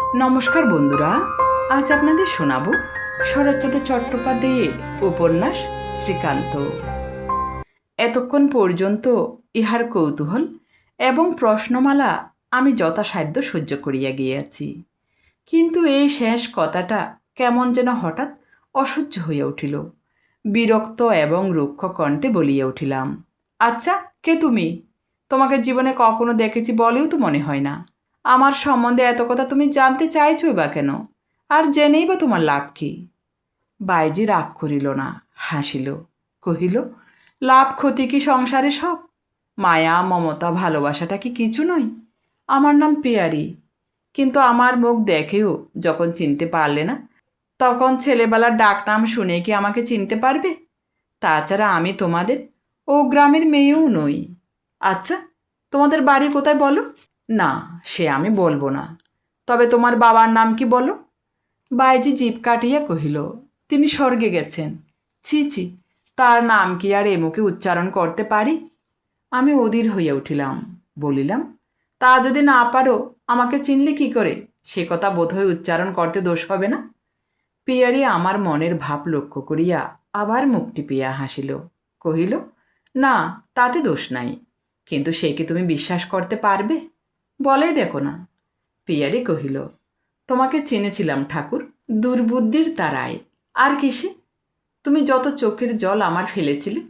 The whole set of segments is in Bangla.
নমস্কার বন্ধুরা, আজ আপনাদের শোনাব শরৎচন্দ্র চট্টোপাধ্যায়ের উপন্যাস শ্রীকান্ত। এতক্ষণ পর্যন্ত ইহার কৌতূহল এবং প্রশ্নমালা আমি যথাসাধ্য সহ্য করিয়া গিয়াছি। কিন্তু এই শেষ কথাটা কেমন যেন হঠাৎ অসহ্য হইয়া উঠিল। বিরক্ত এবং রুক্ষ কণ্ঠে বলিয়া উঠিলাম আচ্ছা কে তুমি? তোমাকে জীবনে কখনো দেখেছি বলেও তো মনে হয় না। আমার সম্বন্ধে এত কথা তুমি জানতে চাইছই বা কেন? আর জেনেই বা তোমার লাভ কি? বাইজি রাগ করিল না, হাসিল, কহিল, লাভ, ক্ষতি কি সংসারে সব? মায়া, মমতা, ভালোবাসাটা কি কিছু নয়? আমার নাম পেয়ারি। কিন্তু আমার মুখ দেখেও যখন চিনতে পারলে না, তখন ছেলেবেলার ডাক নাম শুনে কি আমাকে চিনতে পারবে? তাছাড়া আমি তোমাদের ও গ্রামের মেয়েও নই। আচ্ছা তোমাদের বাড়ি কোথায় বলো? না, সে আমি বলব না। তবে তোমার বাবার নাম কি বলো? বাইজি জিপ কাটিয়া কহিল, তিনি স্বর্গে গেছেন। ছি ছি, তার নাম কি আর এ মুখে উচ্চারণ করতে পারি? আমি অধীর হইয়া উঠিলাম, বলিলাম, তা যদি না পারো, আমাকে চিনলে কি করে? সে কথা বোধহয় উচ্চারণ করতে দোষ হবে না। পিয়ারি আমার মনের ভাব লক্ষ্য করিয়া আবার মুখ টিপিয়া হাসিল, কহিল, না, তাতে দোষ নাই, কিন্তু সে কি তুমি বিশ্বাস করতে পারবে? বলেই দেখো না। পিয়ারি কহিল, তোমাকে চিনেছিলাম ঠাকুর, দুর্বুদ্ধির তারায়। আর কিসে তুমি যত চোখের জল আমার ফেলেছিলে,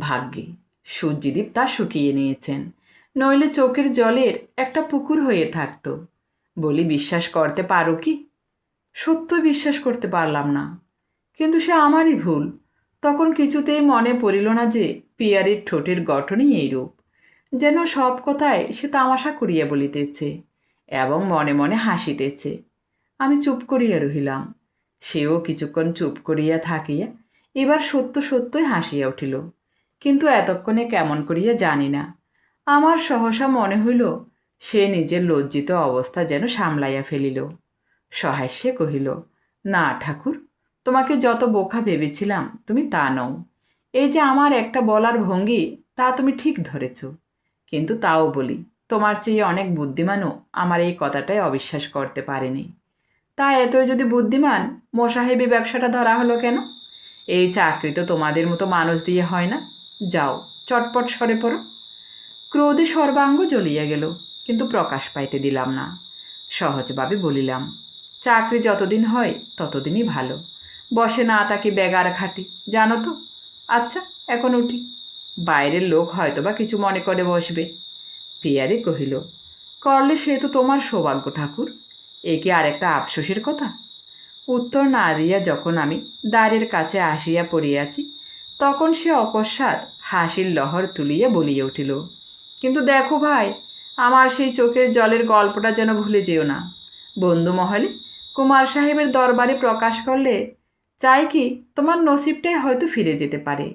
ভাগ্যে সূর্যদীপ তা শুকিয়ে নিয়েছেন। নইলে চোখের জলের একটা পুকুর হয়ে থাকতো। বলি, বিশ্বাস করতে পারো কি? সত্য বিশ্বাস করতে পারলাম না। কিন্তু সে আমারই ভুল। তখন কিছুতেই মনে পড়িল না যে পিয়ারির ঠোঁটের গঠনই এইরূপ। যেন সব কথায় সে তামাশা করিয়া বলিতেছে এবং মনে মনে হাসিতেছে। আমি চুপ করিয়া রহিলাম। সেও কিছুক্ষণ চুপ করিয়া থাকিয়া এবার সত্য সত্যই হাসিয়া উঠিল। কিন্তু এতক্ষণে কেমন করিয়া জানি না। আমার সহসা মনে হইল সে নিজের লজ্জিত অবস্থা যেন সামলাইয়া ফেলিল। সহাস্যে কহিল, না ঠাকুর, তোমাকে যত বোকা ভেবেছিলাম তুমি তা নও। এই যে আমার একটা বলার ভঙ্গি, তা তুমি ঠিক ধরেছ। কিন্তু তাও বলি, তোমার চেয়ে অনেক বুদ্ধিমানও আমার এই কথাটাই অবিশ্বাস করতে পারেনি। তা এতই যদি বুদ্ধিমান, মোসাহেবি ব্যবসাটা ধরা হলো কেন? এই চাকরি তো তোমাদের মতো মানুষ দিয়ে হয় না। যাও, চটপট সরে পড়ো। ক্রোধে সর্বাঙ্গ জ্বলিয়া গেল, কিন্তু প্রকাশ পাইতে দিলাম না। সহজভাবে বলিলাম, চাকরি যতদিন হয় ততদিনই ভালো। বসে না তাকে বেগার খাটি, জানো তো? আচ্ছা এখন উঠি। বাইরের লোক হয়তো বা কিছু মনে করে বসবে। পিয়ারি কহিল, করলে সে তো তোমার সৌভাগ্য, ঠাকুর। এ কি আর একটা আফসোসের কথা? উত্তর না দিয়া যখন আমি দ্বারের কাছে আসিয়া পড়িয়াছি, তখন সে অকস্মাৎ হাসির লহর তুলিয়া বলিয়া উঠিল, কিন্তু দেখো ভাই, আমার সেই চোখের জলের গল্পটা যেন ভুলে যেও না। বন্ধু মহলে, কুমার সাহেবের দরবারে প্রকাশ করলে চাই কি তোমার নসিবটাই হয়তো ফিরে যেতে পারে।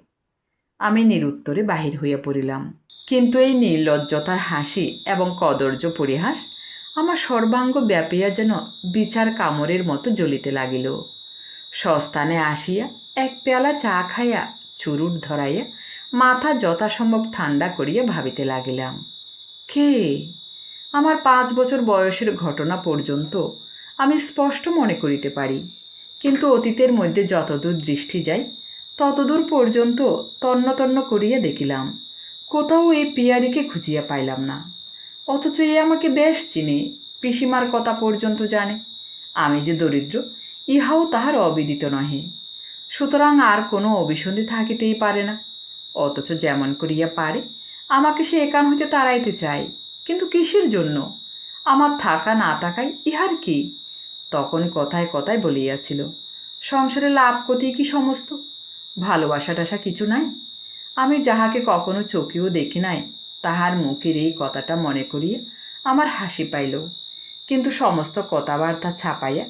আমি নিরুত্তরে বাহির হইয়া পড়িলাম। কিন্তু এই নির্লজ্জতার হাসি এবং কদর্য পরিহাস আমার সর্বাঙ্গ ব্যাপিয়া যেন বিচার কামড়ের মতো জ্বলিতে লাগিল। সস্থানে আসিয়া এক পেয়ালা চা খাইয়া চুরুট ধরাইয়া মাথা যথাসম্ভব ঠান্ডা করিয়া ভাবিতে লাগিলাম, কে? আমার পাঁচ বছর বয়সের ঘটনা পর্যন্ত আমি স্পষ্ট মনে করিতে পারি। কিন্তু অতীতের মধ্যে যতদূর দৃষ্টি যায় ততদূর পর্যন্ত তন্ন তন্ন করিয়া দেখিলাম। কোথাও এই পিয়ারিকে খুঁজিয়া পাইলাম না। অথচ এ আমাকে বেশ চিনে, পিসিমার কথা পর্যন্ত জানে। আমি যে দরিদ্র, ইহাও তাহার অবিদিত নহে। সুতরাং আর কোনো অভিসন্ধি থাকিতেই পারে না। অথচ যেমন করিয়া পারে, আমাকে সে একান হইতে তাড়াইতে চায়। কিন্তু কিসের জন্য? আমার থাকা না থাকাই ইহার কি? তখন কথায় কথায় বলিয়াছিল, সংসারে লাভ ক্ষতি কি সমস্ত? ভালোবাসা টাসা কিছু নাই। আমি যাহাকে কখনো চোখেও দেখি নাই, তাহার মুখের এই কথাটা মনে করিয়া আমার হাসি পাইল। কিন্তু সমস্ত কথাবার্তা ছাপাইয়া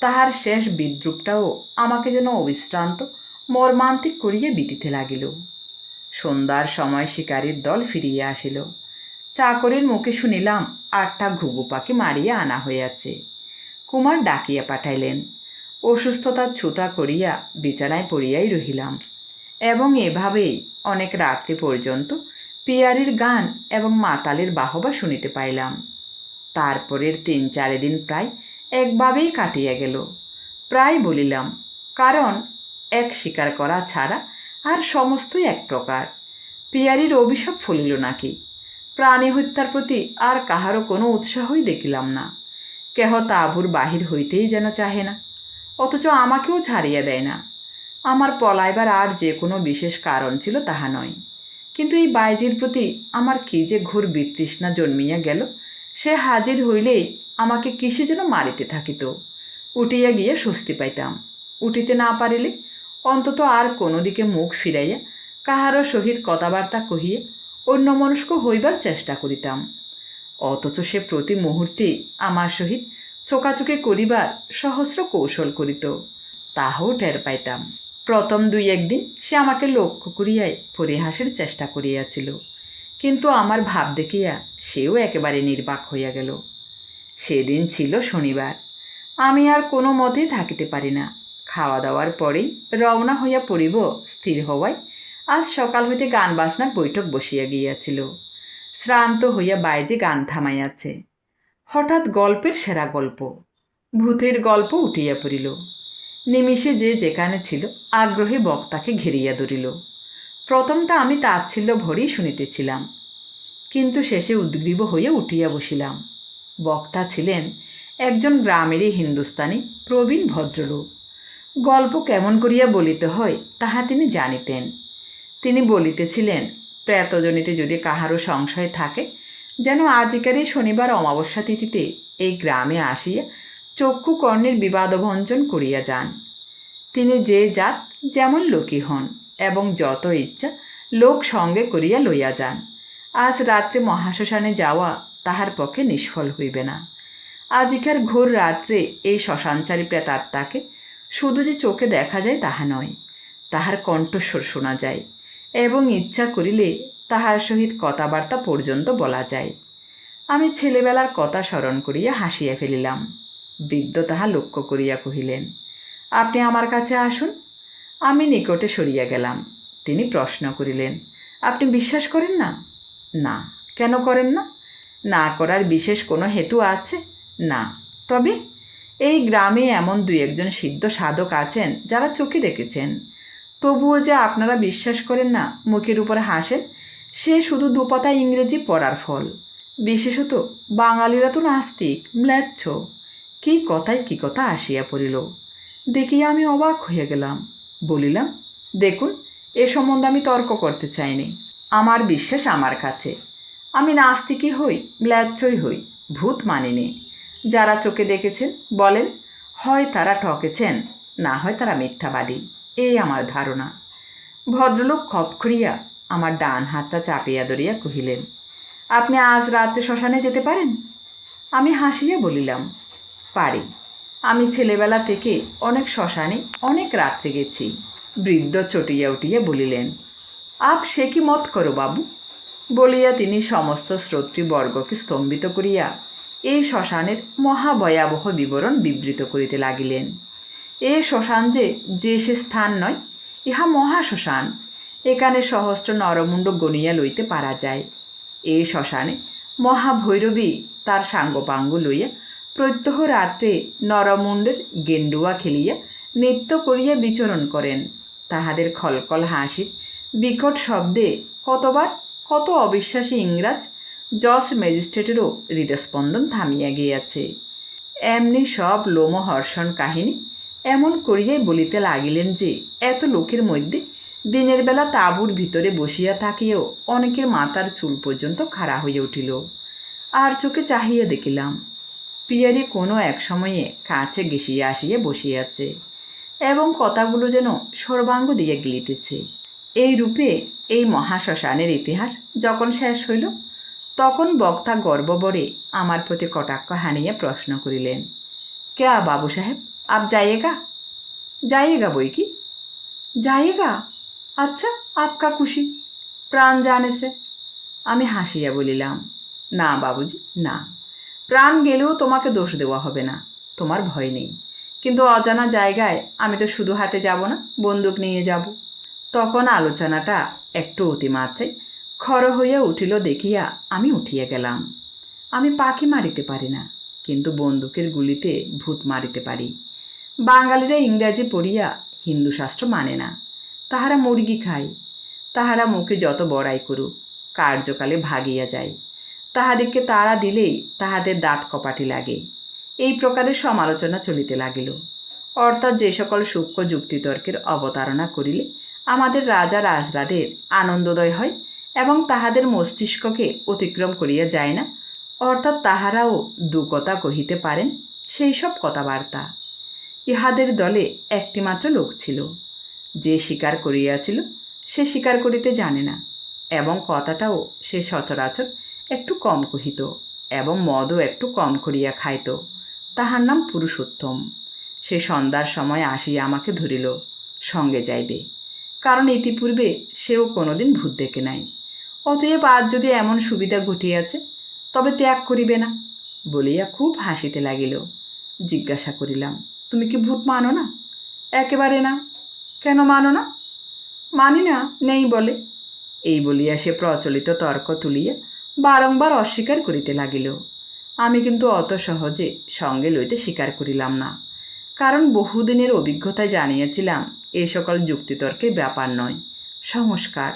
তাহার শেষ বিদ্রুপটাও আমাকে যেন অবিশ্রান্ত, মর্মান্তিক করিয়া বিতিতে লাগিল। সন্ধ্যার সময় শিকারীর দল ফিরিয়া আসিল। চাকরের মুখে শুনিলাম আটটা ঘুঘু পাখি মারিয়া আনা হইয়াছে। কুমার ডাকিয়া পাঠাইলেন অসুস্থতার ছুতা করিয়া বিছানায় পড়িয়াই রহিলাম। এবং এভাবেই অনেক রাত্রি পর্যন্ত পিয়ারির গান এবং মাতালের বাহবা শুনিতে পাইলাম। তারপরের তিন চারি দিন প্রায় একভাবেই কাটিয়া গেল। প্রায় বলিলাম, কারণ এক স্বীকার করা ছাড়া আর সমস্তই এক প্রকার। পিয়ারির অভিশাপ ফলিল নাকি? প্রাণী হত্যার প্রতি আর কাহারও কোনো উৎসাহই দেখিলাম না। কেহ তাঁবুর বাহির হইতেই যেন চাহে না। অথচ আমাকেও ছাড়িয়া দেয় না। আমার পলাইবার আর যে কোনো বিশেষ কারণ ছিল তাহা নয়। কিন্তু এই বাইজির প্রতি আমার কি যে ঘোর বিতৃষ্ণা জন্মিয়া গেল, সে হাজির হইলেই আমাকে কিসে যেন মারিতে থাকিত। উঠিয়া গিয়া স্বস্তি পাইতাম। উঠিতে না পারিলে অন্তত আর কোনো দিকে মুখ ফিরাইয়া কাহারও সহিত কথাবার্তা কহিয়া অন্যমনস্ক হইবার চেষ্টা করিতাম। অথচ সে প্রতি মুহূর্তে আমার সহিত চোকাচোকে করিবার সহস্র কৌশল করিত, তাহাও টের পাইতাম। প্রথম দুই একদিন সে আমাকে লক্ষ্য করিয়াই পরিহাসের চেষ্টা করিয়াছিল, কিন্তু আমার ভাব দেখিয়া সেও একেবারে নির্বাক হইয়া গেল। সেদিন ছিল শনিবার, আমি আর কোনো মতেই থাকিতে পারি না। খাওয়া দাওয়ার পরেই রওনা হইয়া পড়িব স্থির হওয়ায়, আজ সকাল হইতে গান বাজনার বৈঠক বসিয়া গিয়াছিল। শ্রান্ত হইয়া বাইজে গান থামাইয়াছে। হঠাৎ গল্পের সেরা গল্প। ভূতের গল্প উঠিয়া পড়িল। নিমিষে যে যেখানে ছিল, আগ্রহে বক্তাকে ঘেরিয়া ধরিল। প্রথমটা আমি তাচ্ছিল্য ভরেই শুনিতেছিলাম। কিন্তু শেষে উদ্গ্রীব হইয়া উঠিয়া বসিলাম। বক্তা ছিলেন একজন গ্রামেরই হিন্দুস্তানি, প্রবীণ ভদ্রলোক। গল্প কেমন করিয়া বলিতে হয়, তাহা তিনি জানিতেন। তিনি বলিতেছিলেন, প্রেতজনিতে যদি কাহারও সংশয় থাকে যেন আজকের এই শনিবার অমাবস্যা তিথিতে এই গ্রামে আসিয়া চক্ষু কর্ণের বিবাদভঞ্জন করিয়া যান। তিনি যে জাত, যেমন লোকই হন এবং যত ইচ্ছা লোক সঙ্গে করিয়া লইয়া যান। আজ রাত্রে মহাশ্মশানে যাওয়া তাহার পক্ষে নিষ্ফল হইবে না। আজিকার ঘোর রাত্রে এই শ্মশানচারী প্রেতাত্মাকে শুধু যে চোখে দেখা যায় তাহা নয়, তাহার কণ্ঠস্বর শোনা যায় এবং ইচ্ছা করিলে তাহার সহিত কথাবার্তা পর্যন্ত বলা যায়। আমি ছেলেবেলার কথা স্মরণ করিয়া হাসিয়া ফেলিলাম। বৃদ্ধ তাহা লক্ষ্য করিয়া কহিলেন, আপনি আমার কাছে আসুন। আমি নিকটে সরিয়া গেলাম। তিনি প্রশ্ন করিলেন, আপনি বিশ্বাস করেন না? না। কেন করেন না? না করার বিশেষ কোনো হেতু আছে? না। তবে? এই গ্রামে এমন দুই একজন সিদ্ধ সাধক আছেন যারা চোখে দেখেছেন। তবুও যে আপনারা বিশ্বাস করেন না, মুখের উপর হাসেন সে শুধু দুপাতা ইংরেজি পড়ার ফল। বিশেষত বাঙালিরা তো নাস্তিক, ম্লেচ্ছ। কি কথায় কি কথা আসিয়া পড়িল। দেখিয়া আমি অবাক হইয়া গেলাম। বলিলাম, দেখুন, এ সম্বন্ধে আমি তর্ক করতে চাইনি। আমার বিশ্বাস আমার কাছে। আমি নাস্তিকই হই, ম্লেচ্ছই হই, ভূত মানিনি। যারা চোখে দেখেছেন, বলেন, হয় তারা ঠকেছেন, না হয় তারা মিথ্যাবাদী। এই আমার ধারণা। ভদ্রলোক খপ আমার ডান হাতটা চাপিয়া ধরিয়া কহিলেন, আপনি আজ রাত্রে শ্মশানে যেতে পারেন? আমি হাসিয়া বলিলাম, পারি। আমি ছেলেবেলা থেকে অনেক শ্মশানে অনেক রাত্রে গেছি। বৃদ্ধ চটিয়া উঠিয়া বলিলেন, আপ সে কি মত করো বাবু? বলিয়া তিনি সমস্ত শ্রোতৃবর্গকে স্তম্ভিত করিয়া এই শ্মশানের মহাভয়াবহ বিবরণ বিবৃত করিতে লাগিলেন। এ শ্মশান যে যে সে স্থান নয়, ইহা মহাশ্মশান। এখানে সহস্র নরমুণ্ড গনিয়া লইতে পারা যায়। এ শ্মশানে মহাভৈরবী তার সাঙ্গপাঙ্গ লইয়া প্রত্যহ রাত্রে নরমুণ্ডের গেন্ডুয়া খেলিয়া নৃত্য করিয়া বিচরণ করেন। তাহাদের খলকল হাসির বিকট শব্দে কতবার কত অবিশ্বাসী ইংরাজ জজ ম্যাজিস্ট্রেটেরও হৃদস্পন্দন থামিয়া গিয়াছে। এমনি সব লোমহর্ষণ কাহিনী এমন করিয়াই বলিতে লাগিলেন যে, এত লোকের মধ্যে দিনের বেলা তাঁবুর ভিতরে বসিয়া থাকিয়েও অনেকের মাথার চুল পর্যন্ত খাড়া হয়ে উঠিল। আর চোখে চাহিয়া দেখিলাম, পিয়ারি কোনো এক সময়ে কাছে ঘেসিয়া আসিয়া বসিয়াছে এবং কথাগুলো যেন সর্বাঙ্গ দিয়ে গিলিতেছে। এই রূপে এই মহাশ্মশানের ইতিহাস যখন শেষ হইল, তখন বক্তা গর্ববরে আমার প্রতি কটাক্ষ হানিয়ে প্রশ্ন করিলেন, ক্যা বাবু সাহেব, আপ যাইয়েগা? যাইয়েগা বই কি? যাইয়েগা? আচ্ছা আপকা খুশি। প্রাণ জানে সে। আমি হাসিয়া বলিলাম, না বাবুজি, না। প্রাণ গেলেও তোমাকে দোষ দেওয়া হবে না, তোমার ভয় নেই। কিন্তু অজানা জায়গায় আমি তো শুধু হাতে যাব না, বন্দুক নিয়ে যাব। তখন আলোচনাটা একটু অতিমাত্রায় খর হইয়া উঠিল দেখিয়া আমি উঠিয়া গেলাম। আমি পাখি মারিতে পারি না, কিন্তু বন্দুকের গুলিতে ভূত মারিতে পারি। বাঙালিরা ইংরাজি পড়িয়া হিন্দু শাস্ত্র মানে না। তাহারা মুরগি খায়। তাহারা মুখে যত বড়াই করুক, কার্যকালে ভাগিয়া যায়। তাহাদিগকে তারা দিলেই তাহাদের দাঁত কপাটি লাগে। এই প্রকারের সমালোচনা চলিতে লাগিল। অর্থাৎ যে সকল সূক্ষ্ম যুক্তিতর্কের অবতারণা করিলে আমাদের রাজা রাজরাদের আনন্দদয় হয় এবং তাহাদের মস্তিষ্ককে অতিক্রম করিয়া যায় না। অর্থাৎ তাহারাও দুকথা কহিতে পারেন, সেই সব কথাবার্তা। ইহাদের দলে একটিমাত্র লোক ছিল। যে স্বীকার করিয়াছিল, সে স্বীকার করিতে জানে না, এবং কথাটাও সে সচরাচর একটু কম কহিত, এবং মদও একটু কম করিয়া খাইত। তাহার নাম পুরুষোত্তম। সে সন্ধ্যার সময় আসিয়া আমাকে ধরিল, সঙ্গে যাইবে। কারণ ইতিপূর্বে সেও কোনোদিন ভূত দেখে নাই। অতএব আজ যদি এমন সুবিধা ঘটিয়াছে, তবে ত্যাগ করিবে না, বলিয়া খুব হাসিতে লাগিল। জিজ্ঞাসা করিলাম, তুমি কি ভূত মানো না? একেবারে না। কেন মানো না? মানি না, নেই বলে। এই বলিয়া সে প্রচলিত তর্ক তুলিয়া বারংবার অস্বীকার করিতে লাগিল। আমি কিন্তু অত সহজে সঙ্গে লইতে স্বীকার করিলাম না। কারণ বহুদিনের অভিজ্ঞতায় জানিয়েছিলাম এই সকল যুক্তিতর্কের ব্যাপার নয়, সংস্কার।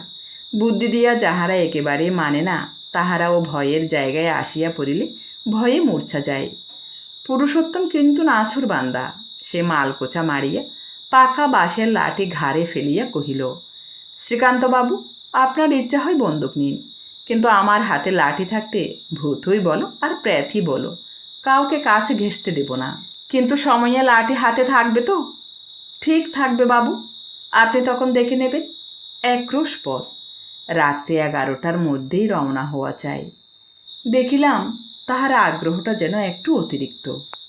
বুদ্ধি দিয়া যাহারা একেবারে মানে না, তাহারাও ভয়ের জায়গায় আসিয়া পড়িলে ভয়ে মূর্ছা যায়। পুরুষোত্তম কিন্তু নাছুর বান্দা। সে মালকোচা মারিয়া পাকা বাঁশের লাঠি ঘাড়ে ফেলিয়া কহিল, শ্রীকান্তবাবু, আপনার ইচ্ছা হয় বন্দুক নিন, কিন্তু আমার হাতে লাঠি থাকতে ভূতই বলো আর প্রেতই বলো, কাউকে কাছে ঘেঁষতে দেব না। কিন্তু সময়ে লাঠি হাতে থাকবে তো? ঠিক থাকবে বাবু, আপনি তখন দেখে নেবেন একরোশ পথ, রাত্রি এগারোটার মধ্যেই রওনা হওয়া চাই। দেখিলাম তাহার আগ্রহটা যেন একটু অতিরিক্ত।